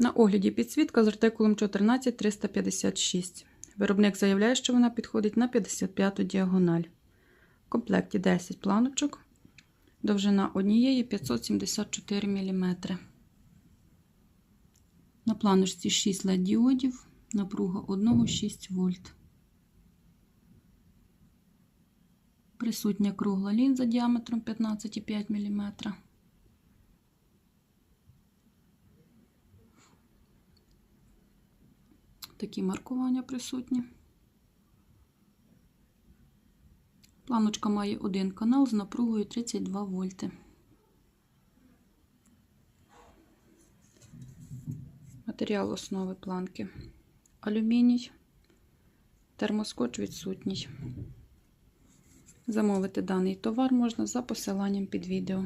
На огляді підсвітка з артикулом 14356. Виробник заявляє, що вона підходить на 55-ту діагональ. В комплекті 10 планочок. Довжина однієї 574 мм. На планочці 6 LED діодів, напруга 1 6 вольт. Присутня кругла лінза діаметром 15,5 мм. Такі маркування присутні. Планочка має один канал з напругою 32 вольти. Матеріал основи планки алюміній, термоскоч відсутній. Замовити даний товар можна за посиланням під відео.